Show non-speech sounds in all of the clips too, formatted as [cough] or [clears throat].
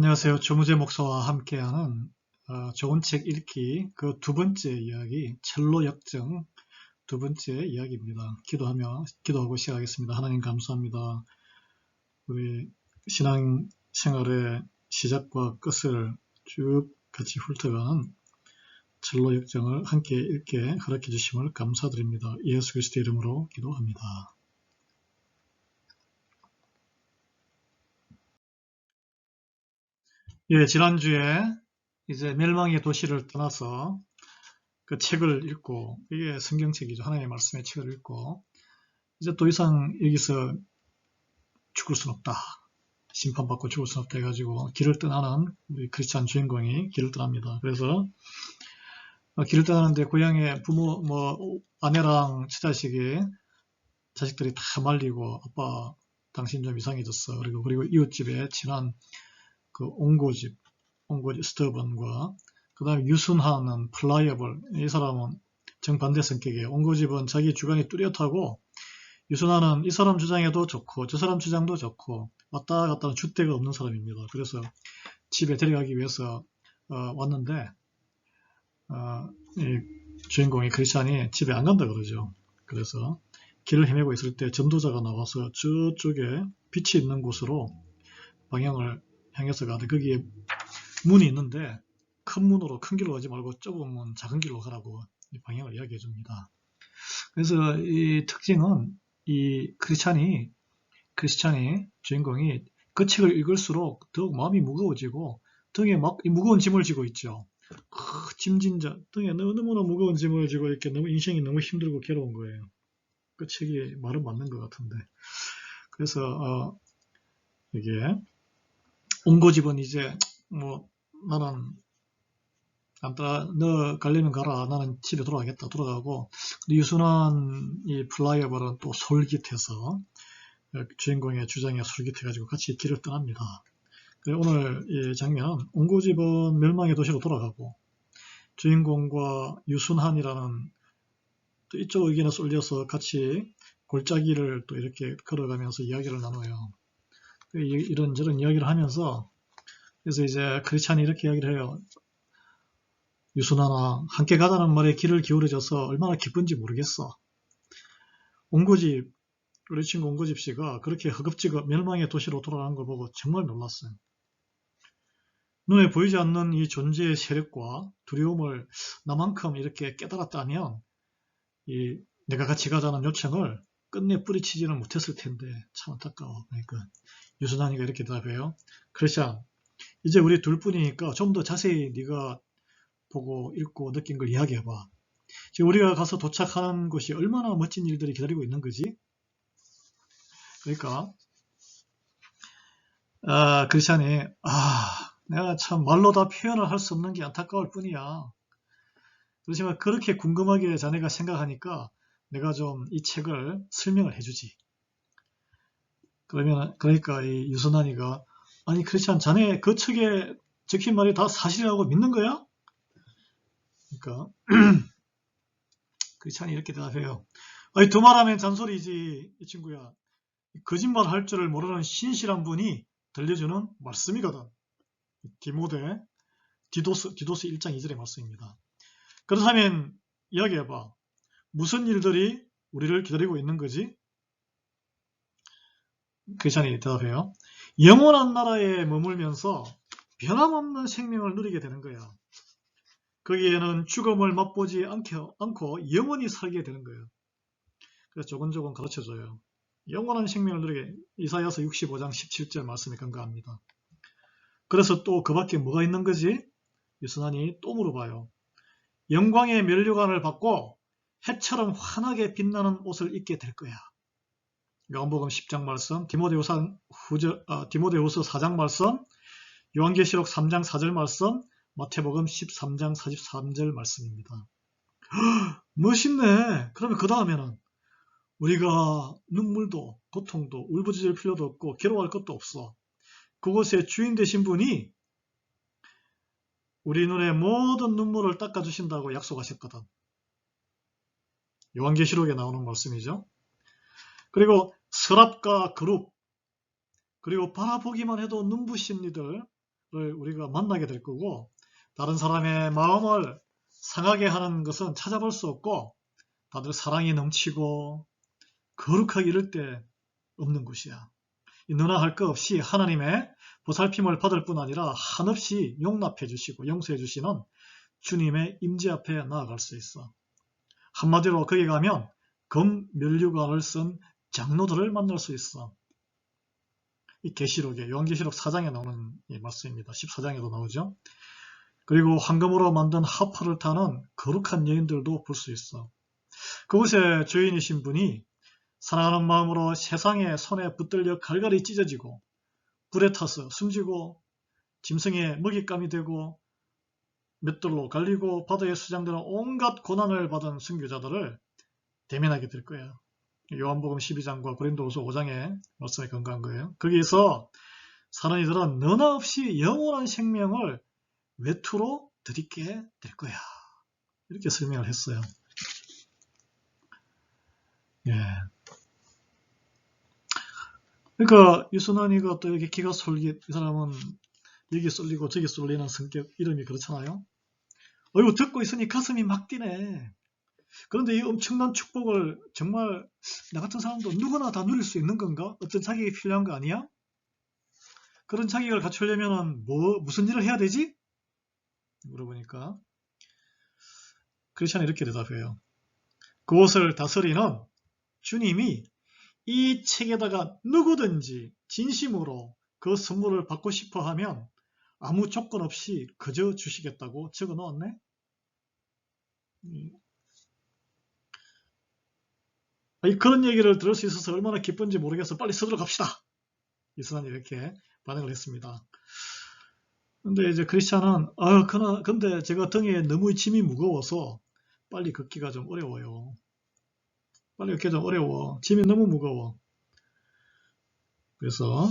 안녕하세요. 조무재 목사와 함께하는 어, 좋은 책 읽기 그 두 번째 이야기 첼로 역정 두 번째 이야기입니다. 기도하며 기도하고 시작하겠습니다. 하나님 감사합니다. 우리 신앙 생활의 시작과 끝을 쭉 같이 훑어가는 첼로 역정을 함께 읽게 허락해 주심을 감사드립니다. 예수 그리스도 이름으로 기도합니다. 예, 지난주에 이제 멸망의 도시를 떠나서 그 책을 읽고, 이게 성경책이죠. 하나님의 말씀의 책을 읽고, 이제 더 이상 여기서 죽을 순 없다. 심판받고 죽을 순 없다 해가지고 길을 떠나는 우리 크리스찬 주인공이 길을 떠납니다. 그래서 어, 길을 떠나는데 고향에 부모, 뭐, 아내랑 처자식이 자식들이 다 말리고 아빠 당신 좀 이상해졌어. 그리고 그리고 이웃집에 친한 그 옹고집, 옹고집 스터번과 그 다음에 유순하는 플라이어블 이 사람은 정반대 성격이에요. 옹고집은 자기 주관이 뚜렷하고 유순하는 이 사람 주장에도 좋고 저 사람 주장도 좋고 왔다 갔다 하는 주대가 없는 사람입니다. 그래서 집에 데려가기 위해서 어, 왔는데 어, 주인공이 크리스찬이 집에 안 간다 그러죠. 그래서 길을 헤매고 있을 때 전도자가 나와서 저쪽에 빛이 있는 곳으로 방향을 향해서 가는데 거기에 문이 있는데 큰 문으로 큰 길로 가지 말고 좁은 문 작은 길로 가라고 방향을 이야기해 줍니다. 그래서 이 특징은 이 크리스찬이 크리스찬이 주인공이 그 책을 읽을수록 더욱 마음이 무거워지고 등에 막 무거운 짐을 지고 있죠. 크, 짐진자 등에 너무나 무거운 짐을 지고 이렇게 너무 인생이 너무 힘들고 괴로운 거예요. 그 책이 말은 맞는 것 같은데. 그래서 어, 이게 옹고집은 이제 뭐 나는 안따라 너 갈려면 가라 나는 집에 돌아가겠다 돌아가고 유순한 이 플라이어벌은 또 솔깃해서 주인공의 주장에 솔깃해가지고 같이 길을 떠납니다. 오늘 이 장면 옹고집은 멸망의 도시로 돌아가고 주인공과 유순한이라는 또 이쪽 의견에 쏠려서 같이 골짜기를 또 이렇게 걸어가면서 이야기를 나눠요. 그 이런저런 이야기를 하면서 그래서 이제 크리스찬이 이렇게 이야기를 해요. 유순하나 함께 가자는 말에 귀를 기울여줘서 얼마나 기쁜지 모르겠어. 옹고집 우리 친구 옹고집 씨가 그렇게 허겁지겁 멸망의 도시로 돌아가는 걸 보고 정말 놀랐어요. 눈에 보이지 않는 이 존재의 세력과 두려움을 나만큼 이렇게 깨달았다면 이 내가 같이 가자는 요청을 끝내 뿌리치지는 못했을 텐데 참 안타까워. 그러니까 유순환이가 이렇게 대답해요. 크리스찬, 이제 우리 둘뿐이니까 좀 더 자세히 네가 보고 읽고 느낀 걸 이야기해봐. 지금 우리가 가서 도착하는 곳이 얼마나 멋진 일들이 기다리고 있는 거지? 그러니까 아, 크리스찬이 아 내가 참 말로 다 표현을 할 수 없는 게 안타까울 뿐이야. 그렇지만 그렇게 궁금하게 자네가 생각하니까 내가 좀 이 책을 설명을 해주지. 그러면 그러니까 이 유선한이가 아니 크리스찬 자네 그 책에 적힌 말이 다 사실이라고 믿는 거야? 그러니까 [clears throat] 크리스찬이 이렇게 대답해요. 아니 두 말하면 잔소리지 이 친구야. 거짓말 할 줄을 모르는 신실한 분이 들려주는 말씀이거든. 디모데 디도스 디도스 1장 2절의 말씀입니다. 그렇다면 이야기해봐. 무슨 일들이 우리를 기다리고 있는 거지? 크리스찬이 대답해요. 영원한 나라에 머물면서 변함없는 생명을 누리게 되는 거야. 거기에는 죽음을 맛보지 않고, 영원히 살게 되는 거예요. 그래서 조금조금 가르쳐줘요. 영원한 생명을 누리게 이사야서 65장 17절 말씀에 근거합니다. 그래서 또 그 밖에 뭐가 있는 거지? 유선한이 또 물어봐요. 영광의 면류관을 받고 해처럼 환하게 빛나는 옷을 입게 될 거야. 요한복음 10장 말씀, 디모데후서, 어, 디모데후서 4장 말씀, 요한계시록 3장 4절 말씀, 마태복음 13장 43절 말씀입니다. 허, 멋있네. 그러면 그 다음에는 우리가 눈물도 고통도 울부짖을 필요도 없고 괴로워할 것도 없어. 그곳에 주인 되신 분이 우리 눈에 모든 눈물을 닦아주신다고 약속하셨거든. 요한계시록에 나오는 말씀이죠. 그리고 서랍과 그룹 그리고 바라보기만 해도 눈부신 이들 우리가 만나게 될 거고 다른 사람의 마음을 상하게 하는 것은 찾아볼 수 없고 다들 사랑이 넘치고 거룩하게 이럴 때 없는 곳이야. 너나 할 것 없이 하나님의 보살핌을 받을 뿐 아니라 한없이 용납해 주시고 용서해 주시는 주님의 임재 앞에 나아갈 수 있어. 한마디로 거기 가면 금면류관을 쓴 장로들을 만날 수 있어. 이 계시록에 요한계시록 4장에 나오는 이 말씀입니다. 14장에도 나오죠. 그리고 황금으로 만든 하프를 타는 거룩한 여인들도 볼 수 있어. 그곳에 주인이신 분이 사랑하는 마음으로 세상에 손에 붙들려 갈갈이 찢어지고 불에 타서 숨지고 짐승의 먹잇감이 되고 맷돌로 갈리고 바다에 수장되는 온갖 고난을 받은 순교자들을 대면하게 될 거예요. 요한복음 12장과 고린도후서 5장의 말씀에 건강한 거예요. 거기에서 사는 이들은 너나 없이 영원한 생명을 외투로 드리게 될 거야. 이렇게 설명을 했어요. 예. 그러니까 유순환 이가 또 이렇게 기가 솔깃, 이 사람은 여기 쏠리고 저기 쏠리는 성격 이름이 그렇잖아요. 어이구 듣고 있으니 가슴이 막 뛰네. 그런데 이 엄청난 축복을 정말 나 같은 사람도 누구나 다 누릴 수 있는 건가? 어떤 자격이 필요한 거 아니야? 그런 자격을 갖추려면 뭐 무슨 일을 해야 되지? 물어보니까 크리스천이 이렇게 대답해요. 그곳을 다스리는 주님이 이 책에다가 누구든지 진심으로 그 선물을 받고 싶어 하면 아무 조건 없이 그저 주시겠다고 적어 놓았네. 그런 얘기를 들을 수 있어서 얼마나 기쁜지 모르겠어. 빨리 서둘러 갑시다. 이스라엘이 이렇게 반응을 했습니다. 근데 이제 크리스찬은 아, 그나 근데 제가 등에 너무 짐이 무거워서 빨리 걷기가 좀 어려워요. 빨리 걷기가 좀 어려워. 짐이 너무 무거워. 그래서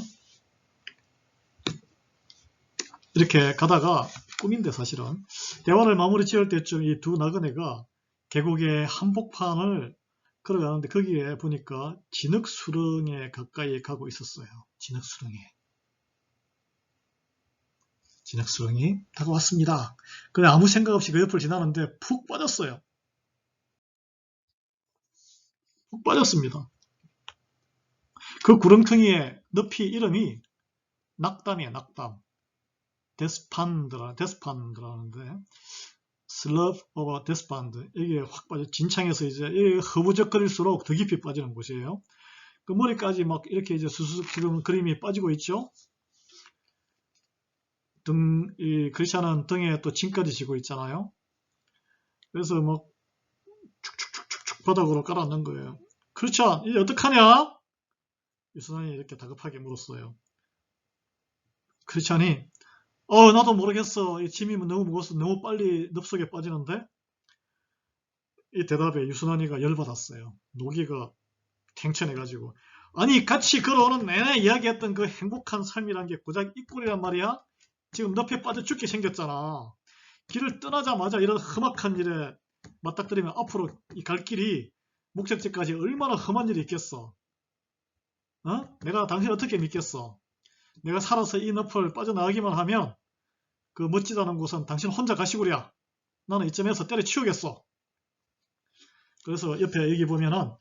이렇게 가다가 꿈인데 사실은 대화를 마무리 지을 때쯤 이 두 나그네가 계곡의 한복판을 걸어가는데 거기에 보니까 진흙수렁에 가까이 가고 있었어요. 진흙수렁에. 진흙수렁이 다가왔습니다. 근데 아무 생각 없이 그 옆을 지나는데 푹 빠졌어요. 푹 빠졌습니다. 그 구렁텅이의 높이 이름이 낙담이에요, 낙담. 데스판드라, 데스판드라는데, 슬럽 오버 데스판드. 이게 확 빠져, 진창에서 이제, 허부적거릴수록 더 깊이 빠지는 곳이에요. 그 머리까지 막 이렇게 이제 수수 지금 그림이 빠지고 있죠? 등, 이 크리스찬은 등에 또 짐까지 지고 있잖아요. 그래서 막 축축축축축 바닥으로 깔아놓은 거예요. 크리스찬, 이제 어떡하냐? 유선환이 이렇게 다급하게 물었어요. 크리스찬이 어 나도 모르겠어. 이 짐이 너무 무거워서 너무 빨리 늪속에 빠지는데 이 대답에 유순환이가 열받았어요. 노기가 탱천해가지고 아니 같이 걸어오는 내내 이야기했던 그 행복한 삶이란 게 고작 이 꼴이란 말이야? 지금 늪에 빠져 죽게 생겼잖아. 길을 떠나자마자 이런 험악한 일에 맞닥뜨리면 앞으로 이 갈 길이 목적지까지 얼마나 험한 일이 있겠어. 어? 내가 당신 어떻게 믿겠어? 내가 살아서 이 늪을 빠져나가기만 하면 그 멋지다는 곳은 당신 혼자 가시구랴. 나는 이쯤에서 때려치우겠어. 그래서 옆에 여기 보면은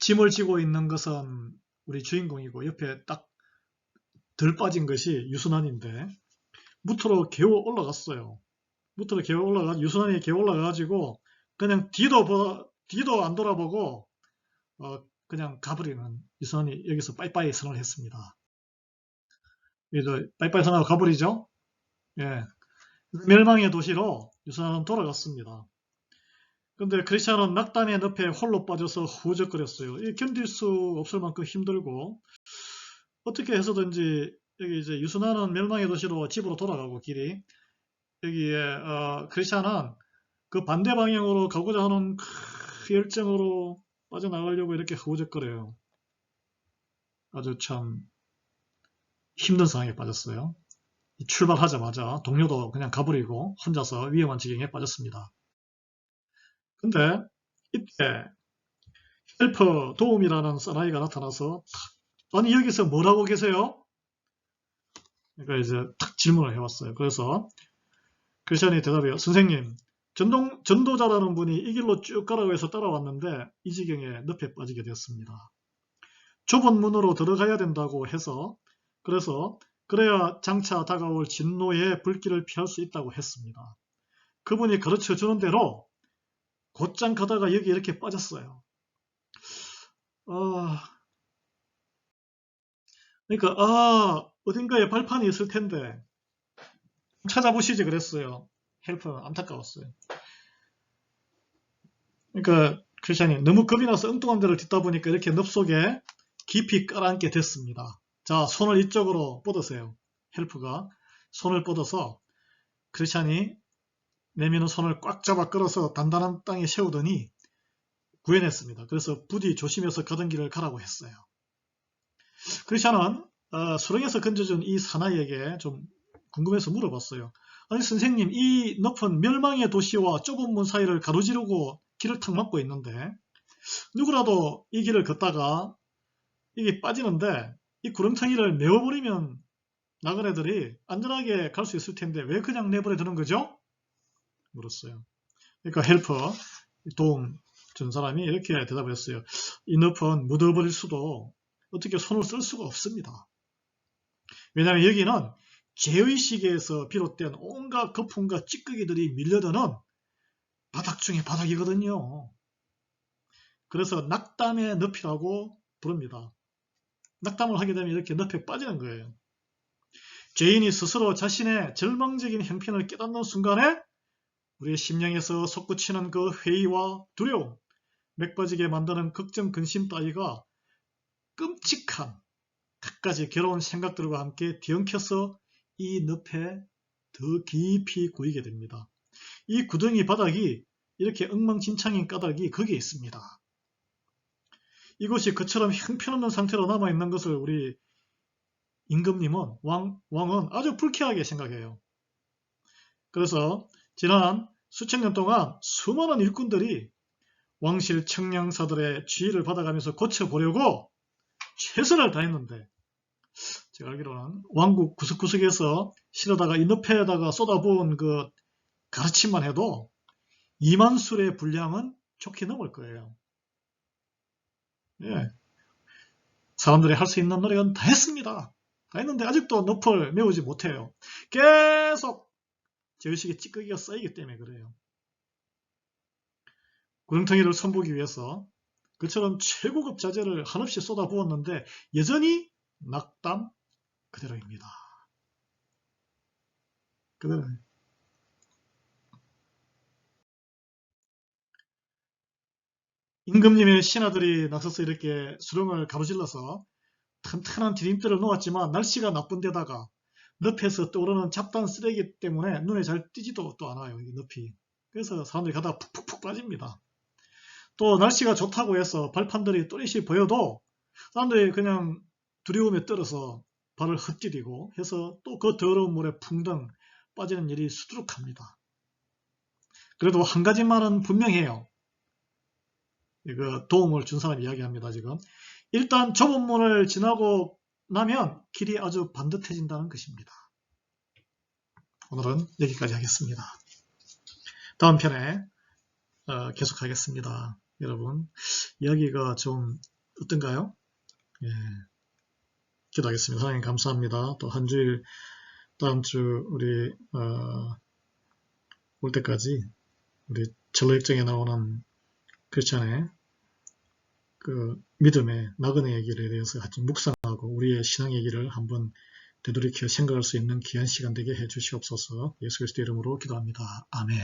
짐을 지고 있는 것은 우리 주인공이고 옆에 딱 덜 빠진 것이 유순환인데 무트로 개워 올라갔어요. 무트로 개워 올라가 유순환이 개워 올라가가지고 그냥 뒤도 보, 뒤도 안 돌아보고 어, 그냥 가버리는 유순환이 여기서 빠이빠이 선을 했습니다. 이제 빠이빠이 선하고 가버리죠. 예. 멸망의 도시로 유순환은 돌아갔습니다. 근데 크리스찬은 낙담의 늪에 홀로 빠져서 후적거렸어요. 견딜 수 없을 만큼 힘들고 어떻게 해서든지 여기 이제 유순환은 멸망의 도시로 집으로 돌아가고 길이 여기에 어, 크리스찬은 그 반대 방향으로 가고자 하는 그 열정으로 빠져나가려고 이렇게 후적거려요. 아주 참 힘든 상황에 빠졌어요. 출발하자마자 동료도 그냥 가버리고 혼자서 위험한 지경에 빠졌습니다. 근데 이때 헬퍼 도움이라는 사나이가 나타나서 아니 여기서 뭘 하고 계세요? 그러니까 이제 탁 질문을 해왔어요. 그래서 크리스천이 대답해요. 선생님, 전동, 전도자라는 분이 이 길로 쭉 가라고 해서 따라왔는데 이 지경에 늪에 빠지게 되었습니다. 좁은 문으로 들어가야 된다고 해서 그래서 그래야 장차 다가올 진노의 불길을 피할 수 있다고 했습니다. 그분이 가르쳐 주는 대로 곧장 가다가 여기 이렇게 빠졌어요. 아, 그러니까 아 어딘가에 발판이 있을 텐데 찾아보시지 그랬어요. 헬퍼는 안타까웠어요. 그러니까 크리스찬이 너무 겁이 나서 엉뚱한 데를 듣다 보니까 이렇게 늪 속에 깊이 깔아앉게 됐습니다. 자, 손을 이쪽으로 뻗으세요. 헬프가 손을 뻗어서 크리스찬이 내미는 손을 꽉 잡아 끌어서 단단한 땅에 세우더니 구해냈습니다. 그래서 부디 조심해서 가던 길을 가라고 했어요. 크리스찬은 어, 수렁에서 건져준 이 사나이에게 좀 궁금해서 물어봤어요. 아니 선생님 이 높은 멸망의 도시와 좁은 문 사이를 가로지르고 길을 탁 막고 있는데 누구라도 이 길을 걷다가 이게 빠지는데 이 구렁텅이를 메워버리면 나그네들이 안전하게 갈 수 있을 텐데 왜 그냥 내버려 두는 거죠? 물었어요. 그러니까 헬퍼 도움 준 사람이 이렇게 대답했어요. 이 늪은 묻어버릴 수도 어떻게 손을 쓸 수가 없습니다. 왜냐하면 여기는 죄의식에서 비롯된 온갖 거품과 찌꺼기들이 밀려드는 바닥 중에 바닥이거든요. 그래서 낙담의 늪이라고 부릅니다. 낙담을 하게 되면 이렇게 늪에 빠지는 거예요. 죄인이 스스로 자신의 절망적인 형편을 깨닫는 순간에 우리의 심령에서 솟구치는 그 회의와 두려움, 맥빠지게 만드는 걱정, 근심 따위가 끔찍한 갖가지 괴로운 생각들과 함께 뒤엉켜서 이 늪에 더 깊이 고이게 됩니다. 이 구덩이 바닥이 이렇게 엉망진창인 까닭이 거기에 있습니다. 이곳이 그처럼 형편없는 상태로 남아있는 것을 우리 임금님은 왕, 왕은 아주 불쾌하게 생각해요. 그래서 지난 수천 년 동안 수많은 일꾼들이 왕실 청량사들의 지휘를 받아가면서 고쳐보려고 최선을 다했는데 제가 알기로는 왕국 구석구석에서 실어다가 이 늪에다가 쏟아부은 그 가르침만 해도 2만 술의 분량은 좋게 넘을 거예요. 예. 사람들이 할 수 있는 노력은 다 했습니다. 다 했는데 아직도 늪을 메우지 못해요. 계속 제의식에 찌꺼기가 쌓이기 때문에 그래요. 구렁텅이를 선보기 위해서 그처럼 최고급 자재를 한없이 쏟아부었는데 여전히 낙담 그대로입니다. 그대로. 임금님의 신하들이 나서서 이렇게 수렁을 가로질러서 튼튼한 디딤돌을 놓았지만 날씨가 나쁜 데다가 늪에서 떠오르는 잡다한 쓰레기 때문에 눈에 잘 띄지도 또 않아요. 이 늪이. 그래서 사람들이 가다가 푹푹푹 빠집니다. 또 날씨가 좋다고 해서 발판들이 또렷이 보여도 사람들이 그냥 두려움에 떨어서 발을 헛디디고 해서 또 그 더러운 물에 풍덩 빠지는 일이 수두룩합니다. 그래도 한 가지 말은 분명해요. 이거 도움을 준 사람이 이야기합니다. 지금 일단 좁은 문을 지나고 나면 길이 아주 반듯해진다는 것입니다. 오늘은 여기까지 하겠습니다. 다음 편에 어, 계속하겠습니다. 여러분 이야기가 좀 어떤가요? 예, 기도하겠습니다. 하나님 감사합니다. 또 한 주일 다음 주 우리 어, 올 때까지 우리 전로역정에 나오는 크리스찬의 그 믿음의 나그네 얘기에 대해서 같이 묵상하고 우리의 신앙 얘기를 한번 되돌이켜 생각할 수 있는 귀한 시간 되게 해 주시옵소서. 예수 그리스도 이름으로 기도합니다. 아멘